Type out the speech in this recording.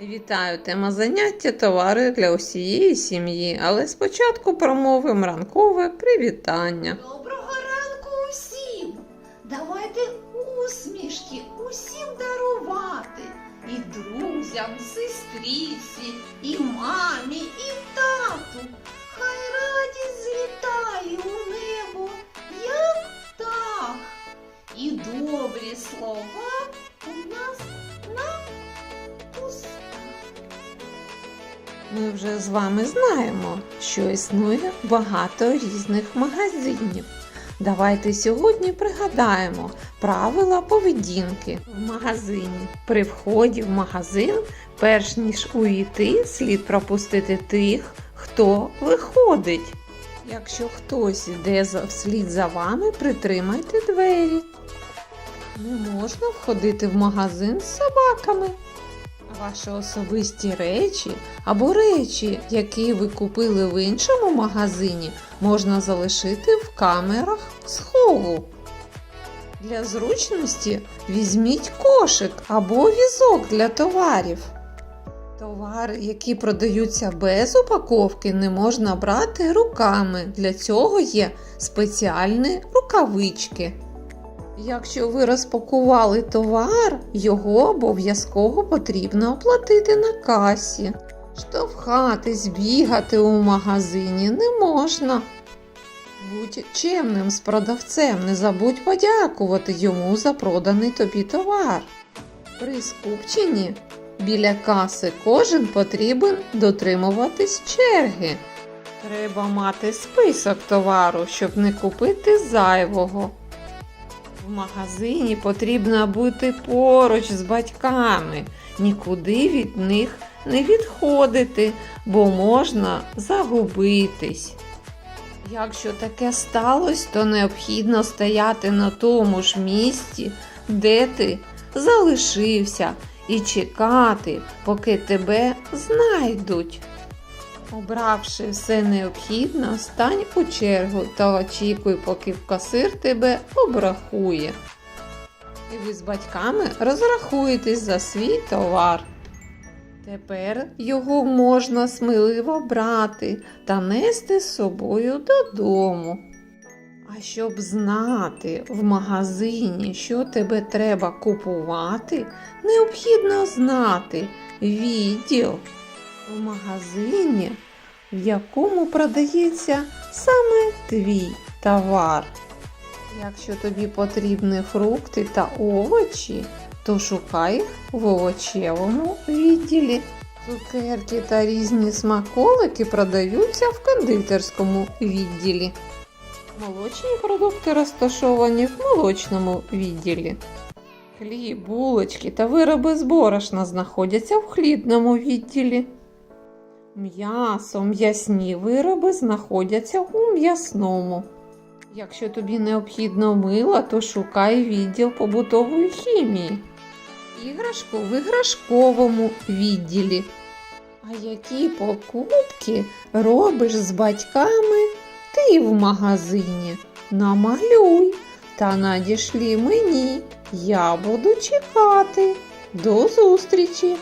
Вітаю! Тема заняття товари для усієї сім'ї. Але спочатку промовимо ранкове привітання. Доброго ранку усім! Давайте усмішки усім дарувати. І друзям, сестриці, і мамі, і тату. Ми вже з вами знаємо, що існує багато різних магазинів. Давайте сьогодні пригадаємо правила поведінки в магазині. При вході в магазин, перш ніж увійти, слід пропустити тих, хто виходить. Якщо хтось йде вслід за вами, притримайте двері. Не можна входити в магазин з собаками. Ваші особисті речі або речі, які ви купили в іншому магазині, можна залишити в камерах схову. Для зручності візьміть кошик або візок для товарів. Товари, які продаються без упаковки, не можна брати руками. Для цього є спеціальні рукавички. Якщо ви розпакували товар, його обов'язково потрібно оплатити на касі. Штовхатись, бігати у магазині не можна. Будь чемним з продавцем, не забудь подякувати йому за проданий тобі товар. При скупченні біля каси кожен потрібен дотримуватись черги. Треба мати список товару, щоб не купити зайвого. В магазині потрібно бути поруч з батьками, нікуди від них не відходити, бо можна загубитись. Якщо таке сталося, то необхідно стояти на тому ж місці, де ти залишився, і чекати, поки тебе знайдуть. Обравши все необхідне, стань у чергу та очікуй, поки касир тебе обрахує. І ви з батьками розрахуєтесь за свій товар. Тепер його можна сміливо брати та нести з собою додому. А щоб знати в магазині, що тебе треба купувати, необхідно знати відділ в магазині, в якому продається саме твій товар. Якщо тобі потрібні фрукти та овочі, то шукай їх в овочевому відділі. Цукерки та різні смаколики продаються в кондитерському відділі. Молочні продукти розташовані в молочному відділі. Хліб, булочки та вироби з борошна знаходяться в хлібному відділі. М'ясо, м'ясні вироби знаходяться у м'ясному. Якщо тобі необхідно мило, то шукай відділ побутової хімії. Іграшку в іграшковому відділі. А які покупки робиш з батьками ти в магазині? Намалюй та надішлі мені. Я буду чекати. До зустрічі!